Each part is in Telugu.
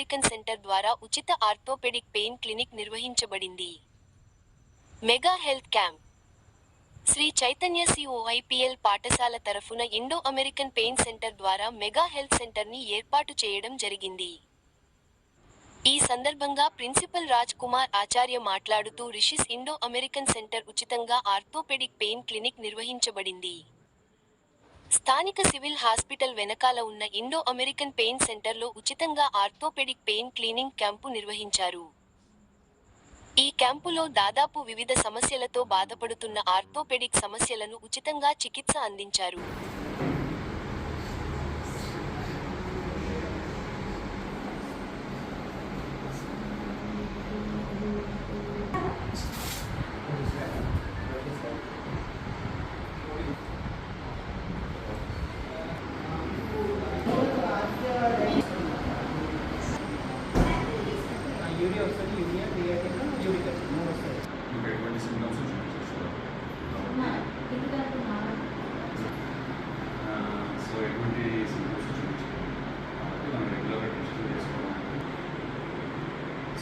అమెరికన్ సెంటర్ ద్వారా ఉచిత orthopaedic pain clinic నిర్వహించబడింది. Mega health camp. Shri Chaitanya C O I P L పాఠశాల తరఫున ఇండో అమెరికన్ పెయిన్ సెంటర్ ద్వారా మెగా హెల్త్ సెంటర్ని ఏర్పాటు చేయడం జరిగింది. ఈ సందర్భంగా ప్రిన్సిపల్ రాజ్ కుమార్ ఆచార్య మాట్లాడుతూ రిషిస్ ఇండో అమెరికన్ సెంటర్ ఉచితంగా ఆర్థోపెడిక్ పెయిన్ క్లినిక్ నిర్వహించబడింది. స్థానిక సివిల్ హాస్పిటల్ వెనకాల ఉన్న ఇండో అమెరికన్ పెయిన్ సెంటర్లో ఉచితంగా ఆర్థోపెడిక్ పెయిన్ క్లీనింగ్ క్యాంపు నిర్వహించారు. ఈ క్యాంపులో దాదాపు వివిధ సమస్యలతో బాధపడుతున్న ఆర్థోపెడిక్ సమస్యలను ఉచితంగా చికిత్స అందించారు.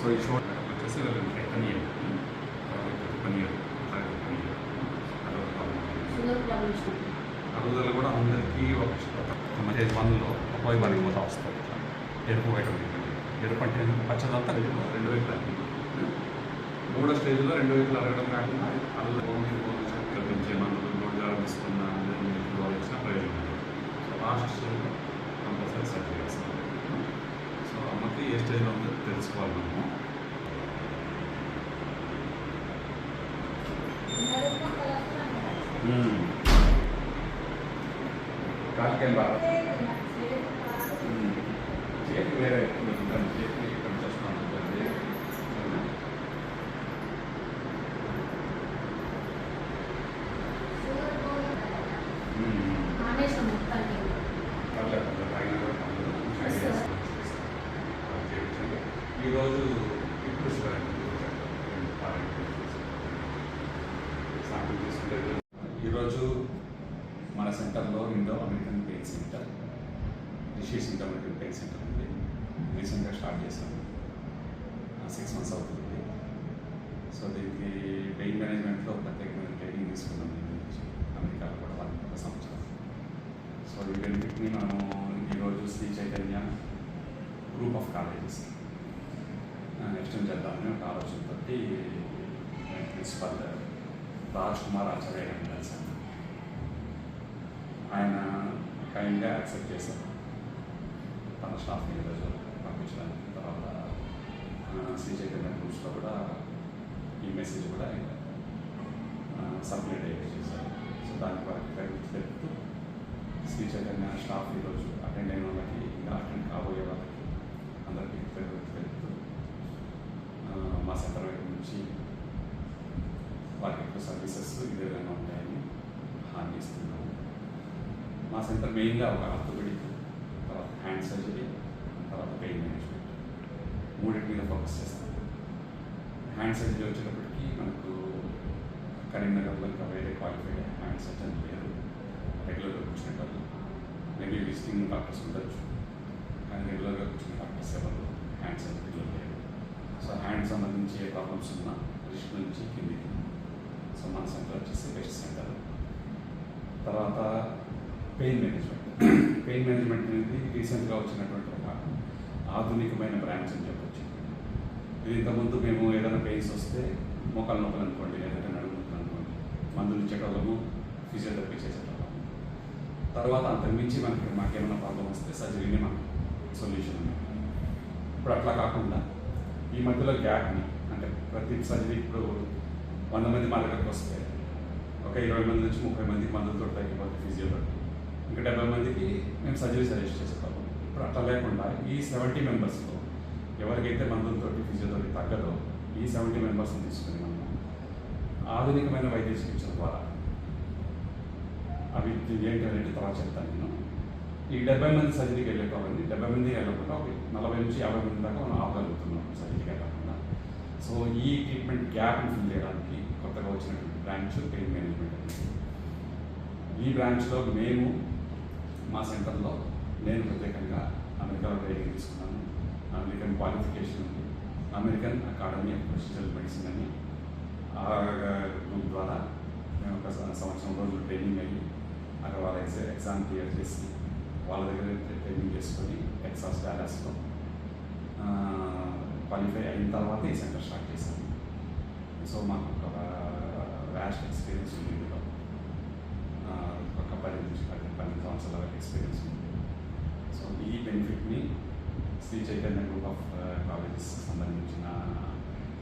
సో ఈ షో వచ్చేసి ఎక్కనియర్ పనీర్ అరుగుదల కూడా అందరికీ ఒక స్టేజ్ వన్లో ఒక మనకి మొత్తం వస్తుంది ఎరుపు వైట్ ఎరుపు అంటే పచ్చదంతా రెండు రెండు వైపులు వైపులా మూడో స్టేజ్లో రెండు వైపులు అరగడం కాకుండా అరుగుదల భూమి కల్పించే మందులు మూడు ఆరంభిస్తున్న తీసుకున్న వచ్చిన ప్రయోజనం సో లాస్ట్ స్టేజ్లో కంపల్సరీ సర్జరీ చేస్తాం సో అమ్మకి ఏ స్టేజ్లో ఉందో తెలుసుకోవాలి మనము కాలికేం బాగా చేతి వేరే చేతి ఇక్కడ చూస్తున్నాను ఈరోజు ఇప్పుడు శాంపిల్ తీసుకుంటే ఈరోజు మన సెంటర్లో Indo American pain centre Rishi's Indo American pain centre ఉంది. రీసెంట్గా స్టార్ట్ చేశాము సిక్స్ మంత్స్ అవుతుంది. సో దీనికి పెయిన్ మేనేజ్మెంట్లో ప్రత్యేకమైన ట్రైనింగ్ తీసుకున్నాం దీని గురించి అమెరికాలో కూడా వాళ్ళ ఒక సంవత్సరం. సో ఈ రెండింటిని మనము ఈరోజు Shri Chaitanya group of colleges extend చేద్దామని ఒక ఆలోచనతో ప్రిన్సిపల్ రాజ్ కుమార్ ఆచార్య గారిని కలిసాను ఆయన కైండ్గా యాక్సెప్ట్ చేశారు. తన స్టాఫ్ని ఈరోజు పంపించడానికి తర్వాత సీజే శ్రీ గ్రూప్స్లో కూడా ఈ మెసేజ్ కూడా సబ్మిట్ అయ్యేది చేశారు. సో దానికి వరకు క్రెడిట్ తెలుపుతూ శ్రీ చైతన్య స్టాఫ్ ఈరోజు అటెండ్ అయిన వాళ్ళకి ఇంకా అటెండ్ కాబోయే వాళ్ళకి అందరికీ క్రెడిట్ తెలుపుతూ మా సెంటర్ వైపు నుంచి వారికి ఎక్కువ సర్వీసెస్ ఇదే విధంగా ఉంటాయని హామీ ఇస్తున్నాము. మా సెంటర్ మెయిన్గా ఒక హ్యాండ్ సర్జరీ తర్వాత పెయిన్ మేనేజ్మెంట్ మూడింటి మీద ఫోకస్ చేస్తాం హ్యాండ్ సర్జరీ వచ్చేటప్పటికి మనకు కరీంనగర్లో ఇంకా వేరే క్వాలిఫైడ్ హ్యాండ్ సర్జన్ లేరు రెగ్యులర్గా కూర్చునే వాళ్ళు మేబీ విజిటింగ్ డాక్టర్స్ ఉండొచ్చు కానీ రెగ్యులర్గా కూర్చునే డాక్టర్స్ ఎవరు హ్యాండ్ సర్జరీలో లేరు సో హ్యాండ్ సంబంధించి ఏ ప్రాబ్లమ్స్ ఉన్నా రిస్ట్ నుంచి కిందికి సో మన సెంటర్ వచ్చేసి బెస్ట్ సెంటర్ తర్వాత పెయిన్ మేనేజ్మెంట్ పెయిన్ మేనేజ్మెంట్ అనేది రీసెంట్గా వచ్చినటువంటి ఒక ఆధునికమైన బ్రాంచ్ అని చెప్పొచ్చు. ఇది ఇంతకుముందు మేము ఏదైనా పెయిన్స్ వస్తే మోకాలు నొప్పులు అనుకోండి లేదంటే నడుము నొప్పులు అనుకోండి మందులు ఇచ్చేటోళ్ళము ఫిజియోథెరపీ చేసేటోళ్ళము తర్వాత అంతకుమించి మనకి మాకేమైనా ప్రాబ్లం వస్తే సర్జరీనే మనకి సొల్యూషన్ ఉంది. ఇప్పుడు అట్లా కాకుండా ఈ మధ్యలో గ్యాప్ని అంటే ప్రతి సర్జరీ ఇప్పుడు వంద మంది మా దగ్గరకు వస్తే ఒక ఇరవై మంది నుంచి ముప్పై మందికి మందులతో తగ్గిపోతే ఫిజియోథెరపీ. ఇంకా డెబ్బై మందికి మేము సర్జరీ సజెస్ట్ చేస్తాము ఇప్పుడు అట్లా లేకుండా ఈ సెవెంటీ మెంబర్స్లో ఎవరికైతే మందులతో ఫిజియోథెరపీ తగ్గదో ఈ సెవెంటీ మెంబర్స్ని తీసుకుని మనము ఆధునికమైన వైద్య చికిత్స ద్వారా అవి ఏంటి అనేది తర్వాత చెప్తాను నేను. ఈ డెబ్బై మంది సర్జరీకి వెళ్ళేటోళ్ళని డెబ్బై మంది వెళ్ళకుండా ఒక నలభై నుంచి యాభై మంది దాకా మనం ఆపగలుగుతున్నాం సర్జరీకి వెళ్ళకుండా. సో ఈ ట్రీట్మెంట్ గ్యాప్ని ఫిల్ చేయడానికి కొత్తగా వచ్చినటువంటి బ్రాంచ్ పెయిన్ మేనేజ్మెంట్ ఈ బ్రాంచ్లో మేము మా సెంటర్లో నేను ప్రత్యేకంగా అమెరికాలో క్వాలిఫికేషన్ ఉంది. American academy of professional medicine అని. ఆ గ్రూప్ ద్వారా మేము ఒక సంవత్సరం రోజులు ట్రైనింగ్ అయ్యి అక్కడ వాళ్ళ ఎగ్జామ్ క్లియర్ చేసి వాళ్ళ దగ్గర ట్రైనింగ్ చేసుకొని టెక్సాస్ డాలాస్లో క్వాలిఫై అయిన తర్వాత ఈ సెంటర్ స్టార్ట్ చేశాను. సో మాకు ఒక వ్యాస్ట్ ఎక్స్పీరియన్స్ ఉంది ఇందులో ఆ, ఒక పది నుంచి పది పన్నెండు సంవత్సరాల వరకు ఎక్స్పీరియన్స్ ఉంది సో ఈ బెనిఫిట్ని Shri Chaitanya group of colleges సంబంధించిన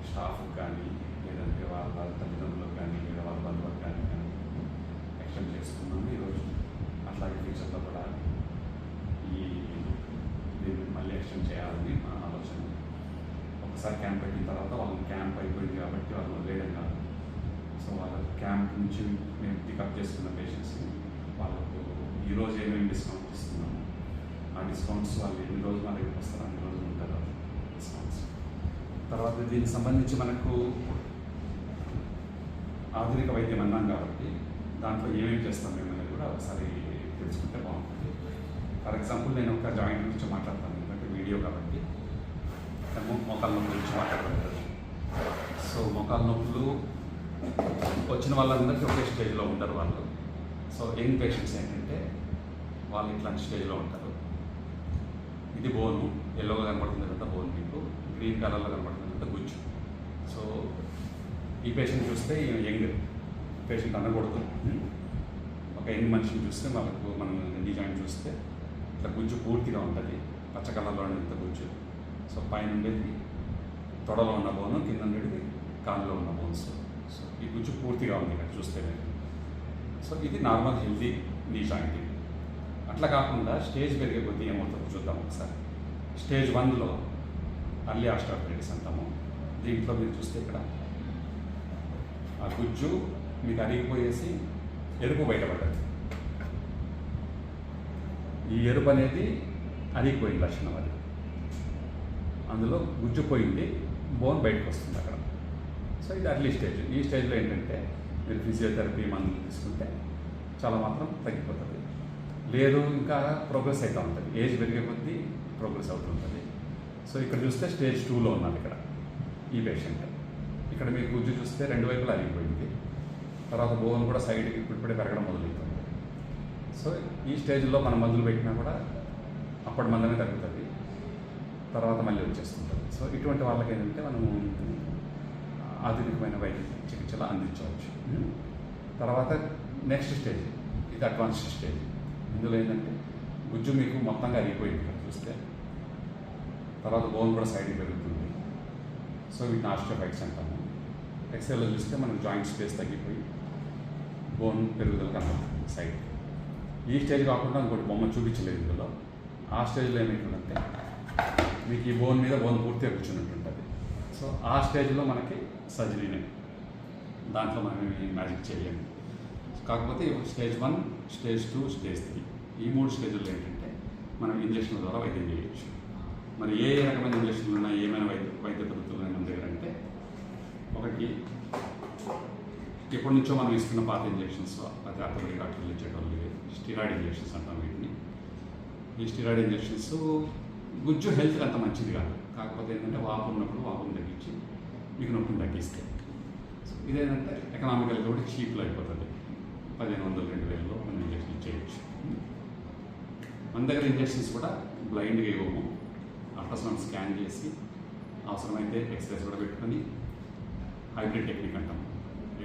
స్టాఫ్ కానీ లేదంటే వాళ్ళ తల్లిదండ్రులకు కానీ లేదా వాళ్ళ బంధువులకు కానీ కానీ ఎక్స్టెండ్ చేసుకున్నాము ఈరోజు. అట్లాగే ఫ్యూచర్లో కూడా ఈ దీన్ని మళ్ళీ ఎక్స్టెండ్ చేయాలని మా ఆలోచన. ఒకసారి క్యాంప్ పెట్టిన తర్వాత వాళ్ళని క్యాంప్ అయిపోయింది కాబట్టి వాళ్ళు వదిలేయడం కాదు సో వాళ్ళ క్యాంప్ నుంచి మేము పికప్ చేసుకున్న పేషెంట్స్ని ఈరోజు ఏమేమి డిస్కౌంట్ ఇస్తున్నాము? ఆ డిస్కౌంట్స్ వాళ్ళు ఎన్ని రోజులు మా దగ్గరికి వస్తారు? అన్ని రోజులు ఉంటారు డిస్కౌంట్స్ తర్వాత దీనికి సంబంధించి మనకు ఆధునిక వైద్యం అన్నాం కాబట్టి దాంట్లో ఏమేమి చేస్తాం మేము కూడా ఒకసారి తెలుసుకుంటే బాగుంటుంది. ఫర్ ఎగ్జాంపుల్ నేను ఒక జాయింట్ గురించి మాట్లాడతాను. ఎందుకంటే వీడియో కాబట్టి. మొక్కల నొప్పుల గురించి మాట్లాడగలుగుతాను సో మొక్కల నొప్పులు వచ్చిన వాళ్ళందరికీ ఒకే స్టేజ్లో ఉంటారు వాళ్ళు. సో యంగ్ పేషెంట్స్ ఏంటంటే వాళ్ళు ఇట్లాంటి స్టేజ్లో ఉంటారు. ఇది బోను ఎల్లోగా కనబడుతుంది కదా బోన్ మీకు గ్రీన్ కలర్లో కనబడుతుంది కదా గుజ్జు. సో ఈ పేషెంట్ చూస్తే యంగ్ పేషెంట్ అనకూడదు ఒక యంగ్ మనిషిని చూస్తే మనకు మనం నీ జాయింట్ చూస్తే ఇట్లా గుజ్జు పూర్తిగా ఉంటుంది. పచ్చ కలర్లో ఇంత గుజ్జు. సో పైన ఉండేది తొడలో ఉన్న బోను కింద ఉండేది కాళ్ళలో ఉన్న బోన్స్. సో ఈ గుజ్జు పూర్తిగా ఉంది ఇక్కడ చూస్తే మీరు. సో ఇది నార్మల్ హెల్దీ నీ జాయింట్ అట్లా కాకుండా స్టేజ్ పెరిగే కొద్దీ ఏమవుతుందో చూద్దాం ఒకసారి. స్టేజ్ వన్లో అర్లీ ఆస్ట్రాపైటిస్ అంటాము దీంట్లో మీరు చూస్తే ఇక్కడ ఆ గుజ్జు మీకు అరిగిపోయేసి ఎరుపు బయటపడ్డది. ఈ ఎరుపు అనేది అరిగిపోయిన లక్షణం అది. అందులో గుజ్జు పోయింది బోన్ బయటకు వస్తుంది అక్కడ. సో ఇది అర్లీ స్టేజ్. ఈ స్టేజ్లో ఏంటంటే మీరు ఫిజియోథెరపీ మందులు తీసుకుంటే చాలా మాత్రం తగ్గిపోతుంది. లేదు ఇంకా ప్రోగ్రెస్ అవుతూ ఉంటుంది. ఏజ్ పెరిగే కొద్దీ ప్రోగ్రెస్ అవుతుంటుంది సో ఇక్కడ చూస్తే స్టేజ్ టూలో ఉన్నాను ఇక్కడ ఈ పేషెంట్. ఇక్కడ మీరు గుజ్జు చూస్తే రెండు వైపులా అరిగిపోయింది తర్వాత బోన్ కూడా సైడ్కి ఇప్పుడిప్పుడే పెరగడం మొదలవుతుంది సో ఈ స్టేజ్లో మనం మందులు పెట్టినా కూడా అప్పటి మందమే తగ్గుతుంది. తర్వాత మళ్ళీ వచ్చేస్తుంటుంది. సో ఇటువంటి వాళ్ళకి ఏంటంటే మనం ఆధునికమైన వైద్య చికిత్సలు అందించవచ్చు. తర్వాత నెక్స్ట్ స్టేజ్ ఇది అడ్వాన్స్డ్ స్టేజ్. ఇందులో ఏంటంటే గుజ్జు మీకు మొత్తంగా అరిగిపోయింది ఇక్కడ చూస్తే. తర్వాత బోన్ కూడా సైడ్ పెరుగుతుంది. సో వీటిని ఆస్ట్రోఫైట్స్ అంటాము. ఎక్స్రేలో చూస్తే మనకు జాయింట్ స్పేస్ తగ్గిపోయి బోన్ పెరుగుదల కనబడుతుంది సైడ్ ఈ స్టేజ్ కాకుండా ఇంకోటి బొమ్మ చూపించలేదు ఇందులో. ఆ స్టేజ్లో ఏమైతుందంటే మీకు ఈ బోన్ మీద బోన్ పూర్తిగా కూర్చున్నట్టుంటుంది సో ఆ స్టేజ్లో మనకి సర్జరీనే దాంట్లో మనం మ్యాజిక్ చేయలేము కాకపోతే stage one stage two stage three ఈ మూడు స్టేజ్లో ఏంటంటే మనం ఇంజక్షన్ల ద్వారా వైద్యం చేయొచ్చు. మరి ఏ ఏ రకమైన ఇంజక్షన్లు ఉన్నాయి ఏమైనా వైద్య వైద్య పద్ధతులు ఉన్నాయి మన దగ్గర అంటే ఒకటి ఎప్పటి నుంచో మనం ఇస్తున్న పాత ఇంజక్షన్స్ అది ఆర్థోపెడిక్ డాక్టర్లు ఇచ్చేటోళ్ళు స్టిరాయిడ్ ఇంజక్షన్స్ అంటాం వీటిని. ఈ స్టిరాయిడ్ ఇంజక్షన్స్ గుజ్జు హెల్త్కి అంత మంచిది కాదు. కాకపోతే ఏంటంటే వాపు ఉన్నప్పుడు వాపును తగ్గించి మీకు నొప్పిని తగ్గిస్తే. సో ఇదేంటంటే ఎకనామికల్ కూడా చీప్లో అయిపోతుంది. పదిహేను వందలు రెండు వేలలో మనం ఇంజక్షన్ చేయొచ్చు. మన దగ్గర ఇంజక్షన్స్ కూడా బ్లైండ్గా ఇవ్వము. అల్ట్రాసౌండ్ స్కాన్ చేసి అవసరమైతే ఎక్స్రేస్ కూడా పెట్టుకొని హైబ్రిడ్ టెక్నిక్ అంటాము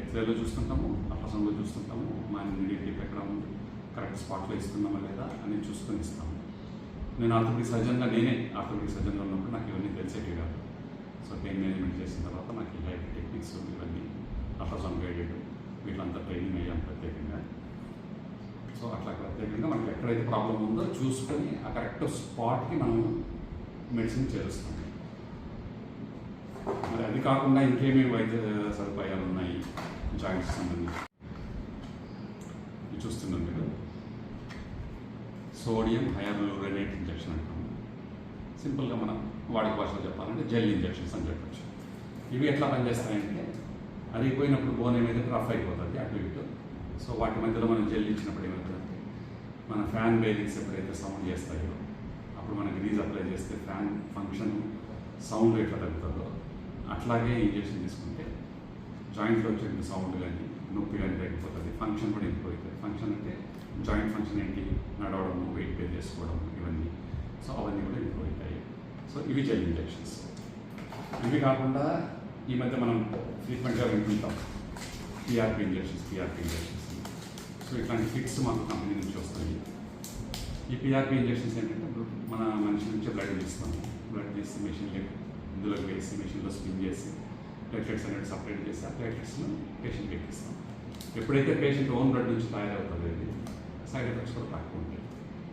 ఎక్స్రేలో చూస్తుంటాము అల్ట్రాసౌండ్లో చూస్తుంటాము మన ఇమీడియట్ ఎక్కడ ఉంది కరెక్ట్ స్పాట్లో ఇస్తున్నామా లేదా అని చూసుకొని ఇస్తాము. నేను ఆర్థోపెడిక్ సర్జన్గా నేనే ఆర్థోపెడిక్ సర్జన్గా ఉన్నప్పుడు నాకు ఇవన్నీ తెలిసేటివి కాదు. సో పెయిన్ మేనేజ్మెంట్ చేసిన తర్వాత నాకు ఈ లైఫ్ టెక్నిక్స్ ఇవన్నీ అల్ట్రాసౌండ్ గైడెడ్ వీళ్ళంతా ట్రైనింగ్ అయ్యాం ప్రత్యేకంగా. సో అట్లా ప్రత్యేకంగా మనకి ఎక్కడైతే ప్రాబ్లం ఉందో చూసుకొని ఆ కరెక్ట్ స్పాట్కి మనం మెడిసిన్ చేరుస్తాం. మరి అది కాకుండా ఇంకేమేమి వైద్య సదుపాయాలు ఉన్నాయి? జాయింట్స్ సంబంధించి. చూస్తున్నాం చూస్తున్నారు మీరు. సోడియం హైర్లూరనేట్ ఇంజెక్షన్ అంటాము సింపుల్గా మనం వాడిక భాషలో చెప్పాలంటే జెల్ ఇంజెక్షన్స్ అని చెప్పచ్చు. ఇవి ఎట్లా పనిచేస్తాయంటే అరిగిపోయినప్పుడు బోన్ ఏమైతే రఫ్ అయిపోతుంది అటు ఇటు. సో వాటి మధ్యలో మనం జెల్ ఇచ్చినప్పుడు ఏమవుతుందంటే మన ఫ్యాన్ బేరింగ్స్ ఎప్పుడైతే సౌండ్ చేస్తాయో అప్పుడు మనకి గ్రీజ్ అప్లై చేస్తే ఫ్యాన్ ఫంక్షన్ సౌండ్ ఎట్లా తగ్గుతుందో అట్లాగే ఇంజెక్షన్ తీసుకుంటే జాయింట్లో వచ్చే సౌండ్ కానీ నొప్పి కానీ తగ్గిపోతుంది ఫంక్షన్ కూడా ఇంప్రూవ్ అవుతుంది ఫంక్షన్ అంటే జాయింట్ ఫంక్షన్ ఏంటి? నడవడం వెయిట్ పే చేసుకోవడం ఇవన్నీ. సో అవన్నీ కూడా ఇంప్రూవ్ అవుతాయి సో ఇవి జెల్ ఇంజెక్షన్స్. ఇవి కాకుండా ఈ మధ్య మనం ఫ్రీక్వెంట్గా వింటుంటాం. PRP injections PRP injections so ఇట్లాంటి ఫిట్స్ మాకు కంపెనీ నుంచి వస్తాయి. ఈ పిఆర్పి ఇంజెక్షన్స్ ఏంటంటే ఇప్పుడు మన మనిషి నుంచి బ్లడ్ తీస్తాము. బ్లడ్ తీసి మెషిన్లో ఇందులోకి వేసి మెషిన్లో స్పిన్ చేసి ప్లేట్లెట్స్ అనేది సపరేట్ చేసి ఆ ప్లేట్లెట్స్ను పేషెంట్కి ఎక్కిస్తాం. ఎప్పుడైతే పేషెంట్ ఓన్ బ్లడ్ నుంచి తయారవుతుంది సైడ్ ఎఫెక్ట్స్ కూడా తక్కువ ఉంటాయి.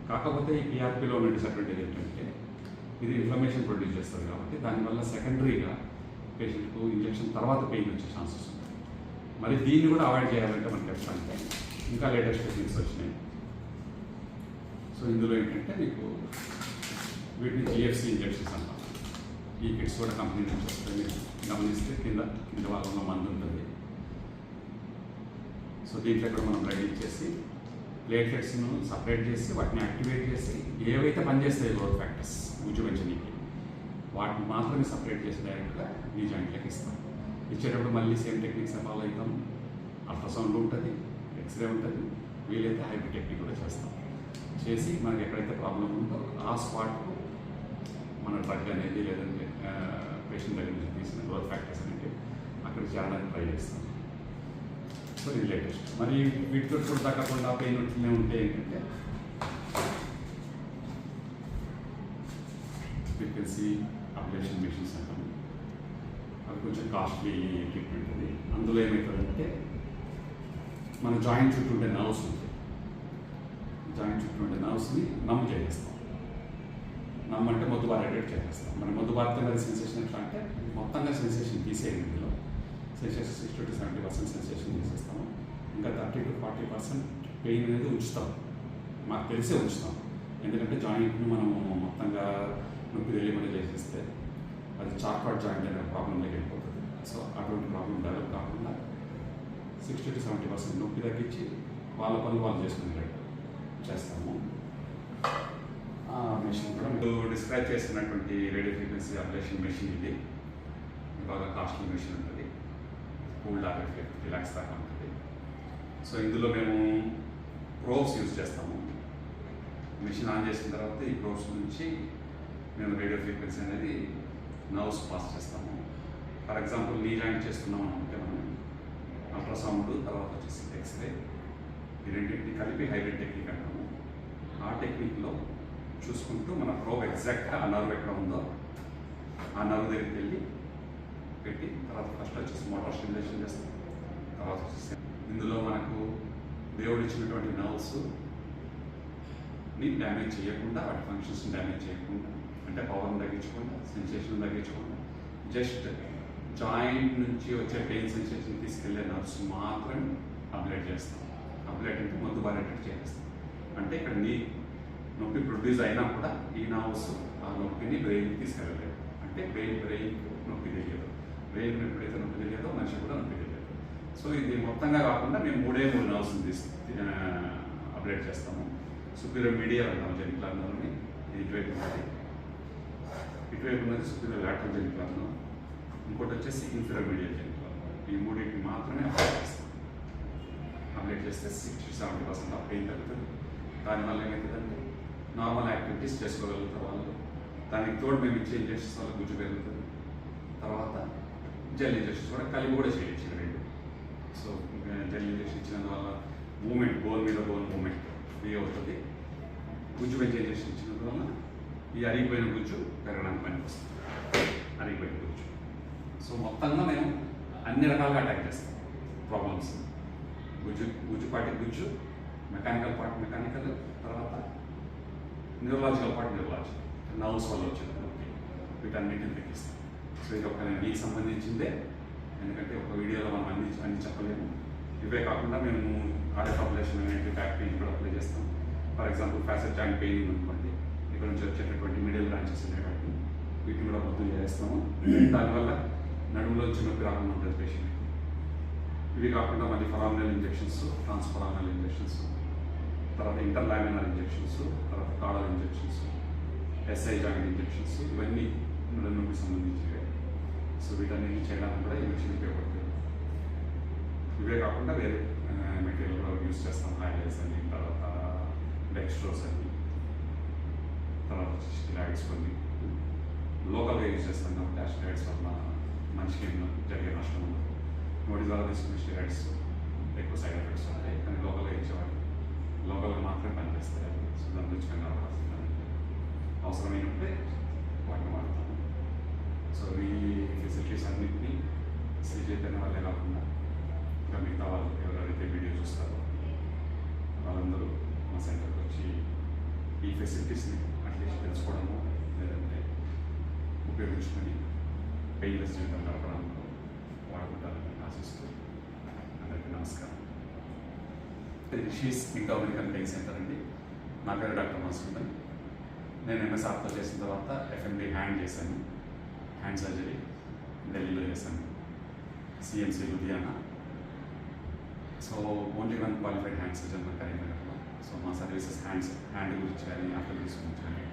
కాకపోతే ఈ పిఆర్పిలో ఉన్న డిసడ్వాంటేజ్ ఏంటంటే ఇది ఇన్ఫ్లమేషన్ ప్రొడ్యూస్ చేస్తుంది కాబట్టి దానివల్ల సెకండరీగా పేషెంట్కు ఇంజెక్షన్ తర్వాత పెయిన్ వచ్చే ఛాన్సెస్ ఉంటాయి. మరి దీన్ని కూడా అవాయిడ్ చేయాలంటే మనకి ఎట్లా అంటే ఇంకా లేటెస్ట్ టెక్నిక్స్ వచ్చినాయి. సో ఇందులో ఏంటంటే మీకు వీటిని జిఎఫ్సి ఇంజెక్షన్స్ అంటాం ఈ కిట్స్ కూడా కంపెనీ నుంచి వస్తాయి. మీరు గమనిస్తే కింద కింద వాళ్ళ మందు ఉంటుంది. సో దీంట్లో కూడా మనం రెడీ చేసి ప్లేట్లెట్స్ను సపరేట్ చేసి వాటిని యాక్టివేట్ చేసి ఏవైతే పనిచేస్తాయి గ్రోత్ ఫ్యాక్టర్స్ గుజ్జు పెంచనీకి వాటిని మాత్రమే సపరేట్ చేసి డైరెక్ట్గా మీ జాయింట్లకి ఇస్తాం. ఇచ్చేటప్పుడు మళ్ళీ సేమ్ టెక్నిక్స్ ఫాలో అవుతాం. అల్ట్రాసౌండ్ ఉంటుంది ఎక్స్రే ఉంటుంది వీలైతే హైబ్రిడ్ టెక్నిక్ కూడా చేస్తాం. చేసి మనకి ఎక్కడైతే ప్రాబ్లం ఉందో ఆ స్పాట్కు మన డ్రగ్ అనేది లేదంటే పేషెంట్ దగ్గర నుంచి తీసిన గ్రోత్ ఫ్యాక్టర్స్ అనేవి అక్కడ చేయడానికి ట్రై చేస్తాం. సో ఇది లేటెస్ట్ మరి వీటితో కూడా తగ్గకుండా పెయిన్ ఉంటూనే ఉంటే ఏంటంటే ఫ్రీక్వెన్సీ అప్లికేషన్ మిషన్స్ అంటాము అది కొంచెం కాస్ట్లీ ఎక్విప్మెంట్ అది. అందులో ఏమవుతుందంటే మన జాయింట్ చుట్టూ ఉండే నర్వ్స్ ఉంటాయి. జాయింట్ చుట్టూ ఉండే నర్వ్స్ని నమ్ము చేసేస్తాం. నమ్మంటే అంటే మొద్దు చేసేస్తాం. మన మొద్దుబారితో మరి సెన్సేషన్ ఎట్లా అంటే మొత్తంగా సెన్సేషన్ తీసేయండి ఇందులో sensation sixty to seventy percent sensation చేసేస్తాము. ఇంకా thirty to forty percent pain అనేది ఉంచుతాం. మాకు తెలిసే ఉంచుతాం. ఎందుకంటే జాయింట్ని మనం మొత్తంగా నొప్పి తెలియకుండా చేసేస్తే అది చాక్పాట్ జాయింట్ అనే ప్రాబ్లంలోకి వెళ్ళిపోతుంది. సో అటువంటి ప్రాబ్లం డెవలప్ కాకుండా సిక్స్టీ టు సెవెంటీ పర్సెంట్ నొప్పి తగ్గించి వాళ్ళ పనులు వాళ్ళు చేసుకునేటట్టు చేస్తాము. మెషిన్ కూడా మీరు డిస్క్రైబ్ చేసినటువంటి రేడియో ఫ్రీక్వెన్సీ అప్లేషన్ మెషిన్ ఇది. బాగా కాస్ట్లీ మెషిన్ ఉంటుంది. కూల్ డాక్ ఎఫెక్ట్ రిలాక్స్ దాకా ఉంటుంది సో ఇందులో మేము ప్రోబ్స్ యూజ్ చేస్తాము. మిషన్ ఆన్ చేసిన తర్వాత ఈ ప్రోబ్స్ నుంచి మేము రేడియో ఫ్రీక్వెన్సీ అనేది నర్వ్స్ పాస్ చేస్తాము. ఫర్ ఎగ్జాంపుల్ నీ జాయింట్ చేస్తున్నాం అంటే మనం అల్ట్రాసౌండ్ తర్వాత వచ్చేసి ఎక్స్రే ఈ రెండింటిని కలిపి హైబ్రిడ్ టెక్నిక్ అంటాము. ఆ టెక్నిక్లో చూసుకుంటూ మన ప్రోబ్ ఎగ్జాక్ట్గా ఆ నర్వ్ ఎక్కడ ఉందో ఆ నర్వ్ దగ్గరికి వెళ్ళి పెట్టి తర్వాత ఫస్ట్ వచ్చేసి మోటార్ స్టిమ్యులేషన్ చేస్తాం. తర్వాత వచ్చేసి ఇందులో మనకు దేవుడు ఇచ్చినటువంటి నర్వ్స్ని డ్యామేజ్ చేయకుండా వాటి ఫంక్షన్స్ డ్యామేజ్ చేయకుండా అంటే పవర్ని తగ్గించకుండా సెన్సేషన్ తగ్గించకుండా జస్ట్ జాయింట్ నుంచి వచ్చే పెయిన్ సెన్సేషన్ తీసుకెళ్ళే నర్వ్స్ మాత్రం అప్లైట్ చేస్తాం. అప్లైట్ అంటే మందు బారేటట్టు చేస్తాం అంటే ఇక్కడ నీ నొప్పి ప్రొడ్యూస్ అయినా కూడా ఈ నర్వ్స్ ఆ నొప్పిని బ్రెయిన్కి తీసుకెళ్ళలేదు. అంటే బ్రెయిన్ బ్రెయిన్ నొప్పి తెలియదు. బ్రెయిన్ ఎప్పుడైతే నొప్పి తెలియదో మనిషి కూడా నొప్పి తెలియదు సో ఇది మొత్తంగా కాకుండా మేము మూడే మూడు నర్వ్స్ని తీసి అప్డేట్ చేస్తాము. సుపీరియర్ మీడియా అంటాము జెనిక్లార్ నర్వ్ని ఇది ఇటువైపు ఉన్నది. ఇటువైపు ఉన్నది సుపీరియర్ లాటరల్ జెనిక్లార్ నర్వ్ ఇంకోటి వచ్చేసి ఇన్ఫీరియర్ మీడియా జెనిక్లార్ నర్వ్ ఈ మూడింటిని మాత్రమే అప్డేట్ చేస్తాం. అప్డేట్ చేస్తే సిక్స్టీ సెవెంటీ పర్సెంట్ ఆ పెయిన్ తగ్గుతుంది. దానివల్ల ఏమవుతుందంటే నార్మల్ యాక్టివిటీస్ చేసుకోగలుగుతారు వాళ్ళు. దానికి తోడు మేము ఇచ్చే ఇంజెక్షన్స్ వల్ల గుజ్జు పెరుగుతుంది. తర్వాత జెల్ కూడా కలిపి కూడా చేయించింది రెండు. సో జెల్ ఇంజెక్షన్ ఇచ్చినందువల్ల మూమెంట్ బోన్ మీద బోన్ మూమెంట్ ఫ్రీ అవుతుంది. గుజ్జు పెంచే ఇంజెక్షన్ ఇచ్చినందువల్ల ఈ అరిగిపోయిన గుజ్జు పెరగడానికి పనికి వస్తుంది. అరిగిపోయిన గుజ్జు. సో మొత్తంగా మేము అన్ని రకాలుగా అటాక్ చేస్తాం. ప్రాబ్లమ్స్ గుజ్జు గుజ్జు పాటి గుజ్జు మెకానికల్ పార్ట్ మెకానికల్ తర్వాత న్యూరలాజికల్ పార్ట్ న్యూరలాజికల్ నర్వ్స్ వల్ల వచ్చిన వీటన్నిటిని తగ్గిస్తాం సో ఇది ఒక మీకు సంబంధించిందే. ఎందుకంటే ఒక వీడియోలో మనం అన్ని అన్ని చెప్పలేము. ఇవే కాకుండా మేము ఆడే పాపులేషన్ అనేది బ్యాక్ పెయిన్ కూడా అప్లై చేస్తాం. For example facet joint pain అనుకోండి ఇక్కడ నుంచి వచ్చేటటువంటి మిడిల్ బ్రాంచెస్ ఉన్నాయి వీటిని కూడా మొత్తం చేస్తాము. దానివల్ల నడుములో వచ్చి నొప్పి రాకుండా ఉంటుంది పేషెంట్ ఇవి కాకుండా మళ్ళీ ఫరామినల్ ఇంజెక్షన్స్ ట్రాన్స్ఫరామినల్ ఇంజెక్షన్స్ తర్వాత ఇంటర్లామినల్ ఇంజెక్షన్స్ తర్వాత caudal injections SI joint injections ఇవన్నీ నడుముకి సంబంధించినవి. సో వీటన్నిటిని చేయడానికి కూడా ఈ మిషన్ ఉపయోగపడుతుంది. ఇవే కాకుండా వేరే మెటీరియల్ కూడా యూస్ చేస్తాం హైలైట్స్ అని తర్వాత డెక్స్ట్రోస్ అని తర్వాత స్టిరాయిడ్స్ కొన్ని. లోకల్గా యూజ్ చేస్తాం కాబట్టి ఆ స్టిరాయిడ్స్ వల్ల మనిషికి జరిగే నష్టం ఉండదు నోటి ద్వారా తీసుకున్న స్టిరాయిడ్స్ ఎక్కువ సైడ్ ఎఫెక్ట్స్ ఉంటాయి కానీ లోకల్గా ఇచ్చేవాళ్ళు. లోకల్గా మాత్రమే పనిచేస్తాయి సో దాని గురించి రావాల్సింది అవసరమైనప్పుడే వాటిని సో ఈ ఫెసిలిటీస్ అన్నింటినీ శ్రీ చైతన్య వాళ్ళే కాకుండా ఇంకా మిగతా వాళ్ళు ఎవరైతే వీడియో చూస్తారో వాళ్ళందరూ మా సెంటర్కి వచ్చి ఈ ఫెసిలిటీస్ని అట్లీస్ట్ తెలుసుకోవడము లేదంటే ఉపయోగించుకొని పెయిన్లెస్ జీవితం గడపడంలో వాడుకుంటారని ఆశిస్తూ అందరికీ నమస్కారం. షీస్ ఇండో అమెరికన్ పెయిన్ సెంటర్ అండి. నా పేరు డాక్టర్ మసూదన్ నేను ఎంఎస్ఆర్తో చేసిన తర్వాత ఎఫ్ఎండి హ్యాండ్ చేశాను. హ్యాండ్ సర్జరీ ఢిల్లీలో చేశాను. CMC Ludhiana so only one qualified hand surgeon మన కరీంనగర్లో. సో మా సర్వీసెస్ హ్యాండ్స్ హ్యాండ్ గురించి కానీ ఆర్థోపెడిక్స్ గురించి కానీ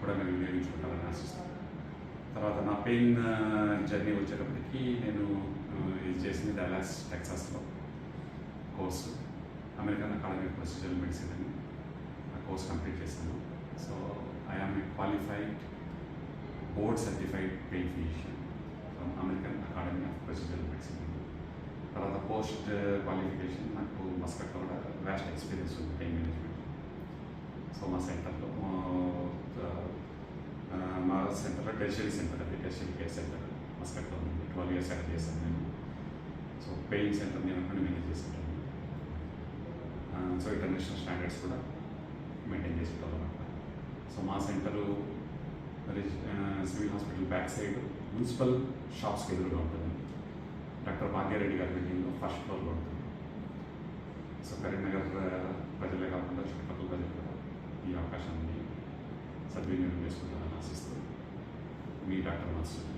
కూడా మేము వినియోగించుకుంటామని ఆశిస్తాను తర్వాత నా పెయిన్ జర్నీ uh, వచ్చేటప్పటికి నేను uh, ఇది చేసింది Dallas టెక్సాస్లో course American Academy Procedure Medicine అని ఆ కోర్స్ కంప్లీట్ చేశాను. So I am a qualified board certified pain physician from American Academy of Procedure Medicine తర్వాత పోస్ట్ క్వాలిఫికేషన్ నాకు మస్కట్లో కూడా వ్యాస్ట్ ఎక్స్పీరియన్స్ ఉంది పెయిన్ మేనేజ్మెంట్ సో మా సెంటర్లో మా సెంటర్లో టెరిషరీ సెంటర్ అది టెరిషరీ కేర్ సెంటర్ మస్కట్లో ఉంది ట్వెల్వ్ ఇయర్స్ అక్కడ చేశాను నేను సో పెయిన్ సెంటర్ నేను అక్కడ మేనేజ్ చేసేటాను సో ఇంటర్నేషనల్ స్టాండర్డ్స్ కూడా మెయింటైన్ చేసేటాను అనమాట సో మా center civil hospital back side municipal షాప్స్కి ఎదురుగా ఉంటుంది. డాక్టర్ భాగ్యారెడ్డి గారి బిల్డింగ్లో ఫస్ట్ ఫ్లోర్లో ఉంటుంది. సో కరీంనగర్ ఆ, ప్రజలే కాకుండా చుట్టుపక్కల ప్రజలు కూడా ఈ అవకాశాన్ని సద్వినియోగం చేసుకుంటారని ఆశిస్తూ మీ డాక్టర్ మాస్టర్